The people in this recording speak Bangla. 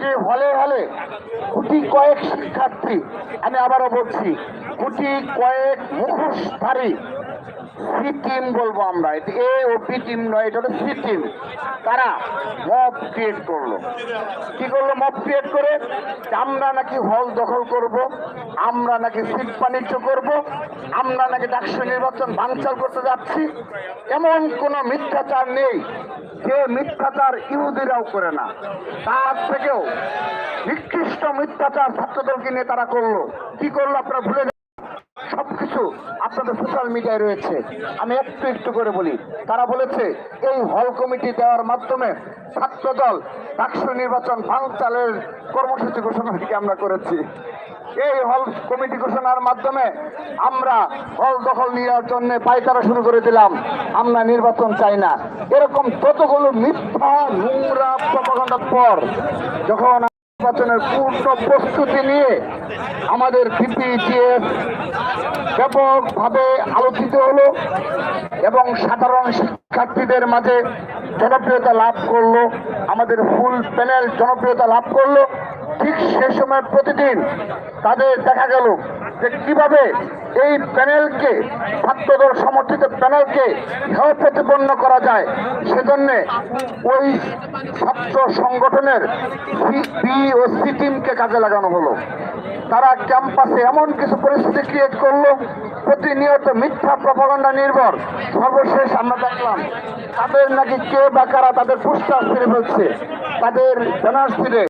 যে হলে হলে কয়েক শিক্ষার্থী আমি আবারও বলছি কোটি কয়েক মুখোশধারী সি টিম বলব আমরা। এ ও পি টিম নয়, এটা হলো সিকিম। তারা মব ক্রিয়েট করল। কি করল মব ক্রিয়েট করে? আমরা নাকি হল দখল করব, আমরা নাকি সিট বাণিজ্য করব, আমরা নাকি ডাকসু নির্বাচন বানচাল করতে যাচ্ছি। এমন কোনো মিথ্যাচার নেই, যে মিথ্যাচার ইহুদিরাও করে না। তার থেকেও নিকৃষ্ট মিথ্যাচার ছাত্রদলকে নিয়ে তারা করল। কি করল আপনারা ভুলে সবকিছু আপনাদের সোশ্যাল মিডিয়ায় রয়েছে। আমি একটু একটু করে বলি, তারা বলেছে, এই হল কমিটি দেওয়ার মাধ্যমে ছাত্রদল ডাকসু নির্বাচন বানচালের কর্মসূচি ঘোষণা থেকে আমরা করেছি। এই হল কমিটি ঘোষণার মাধ্যমে আমরা হল দখল নেওয়ার জন্য পাইকারা শুরু করে দিলাম। আমরা নির্বাচন চাই না। এরকম ততগুলো মিথ্যা নোংরা পর যখন নির্বাচনের পূর্ণ প্রস্তুতি নিয়ে আমাদের বিপিজিএফ ব্যাপকভাবে আলোচিত হলো এবং সাধারণ শিক্ষার্থীদের মাঝে জনপ্রিয়তা লাভ করল, আমাদের ফুল প্যানেল জনপ্রিয়তা লাভ করল। ঠিক সে সময় প্রতিদিন তাদের দেখা গেল যে কীভাবে এই প্যানেলকে ছাত্রদল সমর্থিত প্যানেলকে হেয় প্রতিপন্ন করা যায়। সেজন্যে ওই ছাত্র সংগঠনের বি ও সি টিমকে কাজে লাগানো হলো। তারা ক্যাম্পাসে এমন কিছু পরিস্থিতি ক্রিয়েট করল, প্রতিনিয়ত মিথ্যা প্রপাগন্ডা নির্ভর। সর্বশেষ আমরা দেখলাম, তাদের নাকি কে বা কারা তাদের পুস্টার ছিঁড়ে ফেলছে, তাদের ব্যানার